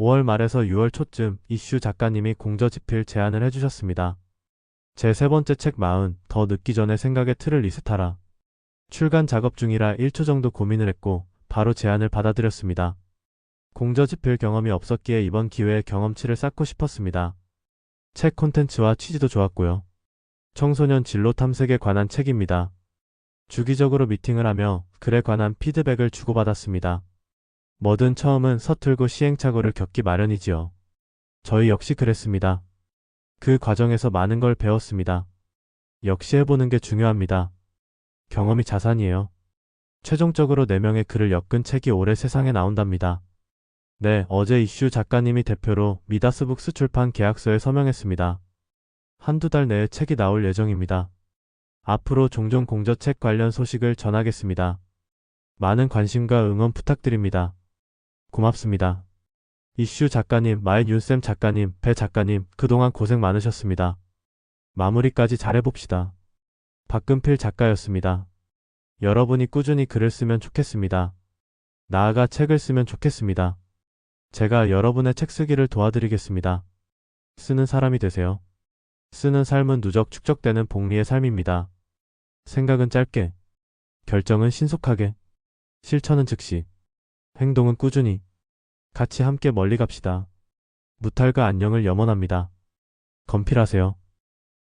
5월 말에서 6월 초쯤 이슈 작가님이 공저 집필 제안을 해주셨습니다. 제 세 번째 책 마흔, 더 늦기 전에 생각의 틀을 리셋하라. 출간 작업 중이라 1초 정도 고민을 했고, 바로 제안을 받아들였습니다. 공저 집필 경험이 없었기에 이번 기회에 경험치를 쌓고 싶었습니다. 책 콘텐츠와 취지도 좋았고요. 청소년 진로 탐색에 관한 책입니다. 주기적으로 미팅을 하며 글에 관한 피드백을 주고받았습니다. 뭐든 처음은 서툴고 시행착오를 겪기 마련이지요. 저희 역시 그랬습니다. 그 과정에서 많은 걸 배웠습니다. 역시 해보는 게 중요합니다. 경험이 자산이에요. 최종적으로 4명의 글을 엮은 책이 올해 세상에 나온답니다. 네, 어제 이슈 작가님이 대표로 미다스북스 출판 계약서에 서명했습니다. 한두 달 내에 책이 나올 예정입니다. 앞으로 종종 공저책 관련 소식을 전하겠습니다. 많은 관심과 응원 부탁드립니다. 고맙습니다. 이슈 작가님, 마의 윤쌤 작가님, 배 작가님, 그동안 고생 많으셨습니다. 마무리까지 잘해봅시다. 박근필 작가였습니다. 여러분이 꾸준히 글을 쓰면 좋겠습니다. 나아가 책을 쓰면 좋겠습니다. 제가 여러분의 책 쓰기를 도와드리겠습니다. 쓰는 사람이 되세요. 쓰는 삶은 누적 축적되는 복리의 삶입니다. 생각은 짧게, 결정은 신속하게, 실천은 즉시, 행동은 꾸준히, 같이 함께 멀리 갑시다. 무탈과 안녕을 염원합니다. 건필하세요.